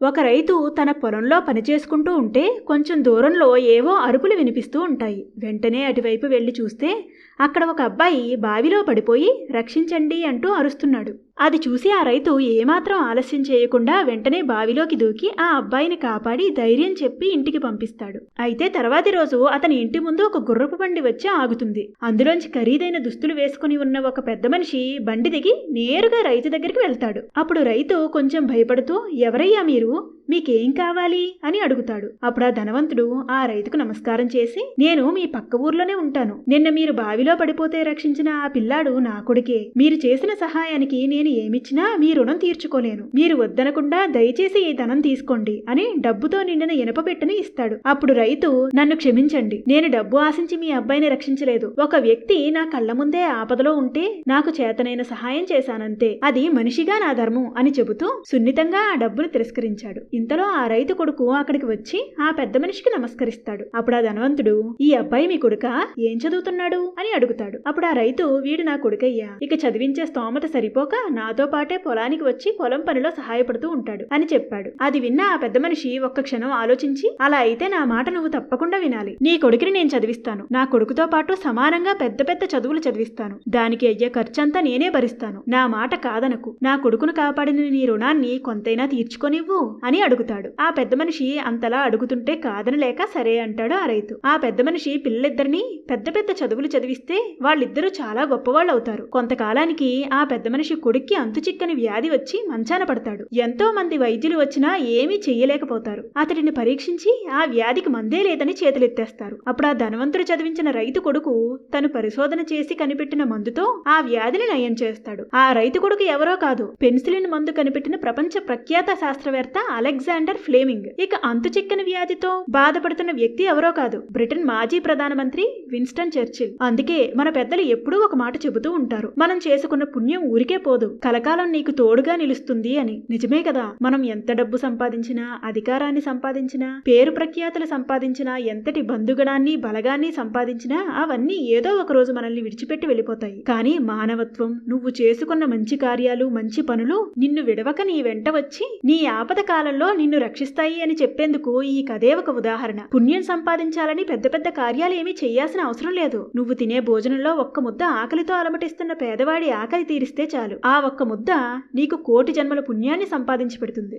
ఒక రైతు తన పొలంలో పనిచేసుకుంటూ ఉంటే కొంచెం దూరంలో ఏవో అరుపులు వినిపిస్తూ ఉంటాయి. వెంటనే అటువైపు వెళ్ళి చూస్తే అక్కడ ఒక అబ్బాయి బావిలో పడిపోయి రక్షించండి అంటూ అరుస్తున్నాడు. అది చూసి ఆ రైతు ఏమాత్రం ఆలస్యం చేయకుండా వెంటనే బావిలోకి దూకి ఆ అబ్బాయిని కాపాడి ధైర్యం చెప్పి ఇంటికి పంపిస్తాడు. అయితే తర్వాతి రోజు అతని ఇంటి ముందు ఒక గుర్రపు బండి వచ్చి ఆగుతుంది. అందులోంచి ఖరీదైన దుస్తులు వేసుకుని ఉన్న ఒక పెద్ద మనిషి బండి దిగి నేరుగా రైతు దగ్గరికి వెళ్తాడు. అప్పుడు రైతు కొంచెం భయపడుతూ ఎవరయ్యా మీరు? మీకేం కావాలి అని అడుగుతాడు. అప్పుడు ఆ ధనవంతుడు ఆ రైతుకు నమస్కారం చేసి నేను మీ పక్క ఊర్లోనే ఉంటాను. నిన్న మీరు బావిలో పడిపోతే రక్షించిన ఆ పిల్లాడు నా కొడుకే. మీరు చేసిన సహాయానికి నేను ఏమిచ్చినా మీ రుణం తీర్చుకోలేను. మీరు వద్దనకుండా దయచేసి ఈ ధనం తీసుకోండి అని డబ్బుతో నిండిన ఇనప పెట్టెని ఇస్తాడు. అప్పుడు రైతు నన్ను క్షమించండి. నేను డబ్బు ఆశించి మీ అబ్బాయిని రక్షించలేదు. ఒక వ్యక్తి నా కళ్ళ ముందే ఆపదలో ఉంటే నాకు చేతనైన సహాయం చేశానంతే. అది మనిషిగా నా ధర్మం అని చెబుతూ సున్నితంగా ఆ డబ్బును తిరస్కరించాడు. ఇంతలో ఆ రైతు కొడుకు అక్కడికి వచ్చి ఆ పెద్ద మనిషికి నమస్కరిస్తాడు. అప్పుడు ఆ ధనవంతుడు ఈ అబ్బాయి మీ కొడుక? ఏం చదువుతున్నాడు? అని అడుగుతాడు. అప్పుడు ఆ రైతు వీడు నా కొడుకయ్యా. ఇక చదివించే స్తోమత సరిపోక నాతో పాటే పొలానికి వచ్చి పొలం పనిలో సహాయపడుతూ ఉంటాడు అని చెప్పాడు. అది విన్న ఆ పెద్ద మనిషి ఒక్క క్షణం ఆలోచించి అలా అయితే నా మాట నువ్వు తప్పకుండా వినాలి. నీ కొడుకుని నేను చదివిస్తాను. నా కొడుకుతో పాటు సమానంగా పెద్ద పెద్ద చదువులు చదివిస్తాను. దానికి అయ్యే ఖర్చంతా నేనే భరిస్తాను. నా మాట కాదనకు. నా కొడుకును కాపాడిన నీ రుణాన్ని కొంతైనా తీర్చుకొనివ్వు. అని అడుగుతాడు. ఆ పెద్ద మనిషి అంతలా అడుగుతుంటే కాదనలేక సరే అంటాడు ఆ రైతు. ఆ పెద్ద మనిషి పిల్లలిద్దరిని పెద్ద పెద్ద చదువులు చదివిస్తే వాళ్ళిద్దరూ చాలా గొప్పవాళ్ళు అవుతారు కొంతకాలానికి ఆ పెద్ద మనిషి కొడుక్కి అంతు చిక్కని వ్యాధి వచ్చి మంచాన పడతాడు. ఎంతో మంది వైద్యులు వచ్చినా ఏమీ చెయ్యలేకపోతారు. అతడిని పరీక్షించి ఆ వ్యాధికి మందే లేదని చేతులెత్తేస్తారు. అప్పుడు ఆ ధనవంతుడు చదివించిన రైతు కొడుకు తను పరిశోధన చేసి కనిపెట్టిన మందుతో ఆ వ్యాధిని నయం చేస్తాడు. ఆ రైతు కొడుకు ఎవరో కాదు పెన్సిలిన్ మందు కనిపెట్టిన ప్రపంచ ప్రఖ్యాత శాస్త్రవేత్త అలెగ్జాండర్ ఫ్లేమింగ్. ఇక అంతు చిక్కని వ్యాధితో బాధపడుతున్న వ్యక్తి ఎవరో కాదు. బ్రిటన్ మాజీ ప్రధానమంత్రి విన్స్టన్ చర్చిల్. అందుకే మన పెద్దలు ఎప్పుడూ ఒక మాట చెబుతూ ఉంటారు. మనం చేసుకున్న పుణ్యం ఊరికే పోదు. కలకాలం నీకు తోడుగా నిలుస్తుంది అని. నిజమే కదా. మనం ఎంత డబ్బు సంపాదించినా అధికారాన్ని సంపాదించినా పేరు ప్రఖ్యాతులు సంపాదించినా ఎంతటి బంధుగణాన్ని బలగాన్ని సంపాదించినా అవన్నీ ఏదో ఒక రోజు మనల్ని విడిచిపెట్టి వెళ్ళిపోతాయి. కానీ మానవత్వం నువ్వు చేసుకున్న మంచి కార్యాలు మంచి పనులు నిన్ను విడవక నీ వెంట వచ్చి నీ ఆపద కాలంలో నిన్ను రక్షిస్తాయి అని చెప్పేందుకు ఈ కథే ఒక ఉదాహరణ. పుణ్యం సంపాదించాలని పెద్ద పెద్ద కార్యాలు ఏమీ చేయాల్సిన అవసరం లేదు. నువ్వు తినే భోజనంలో ఒక్క ముద్ద ఆకలితో అలమటిస్తున్న పేదవాడి ఆకలి తీరిస్తే చాలు. ఆ ఒక్క ముద్ద నీకు కోటి జన్మల పుణ్యాన్ని సంపాదించి పెడుతుంది.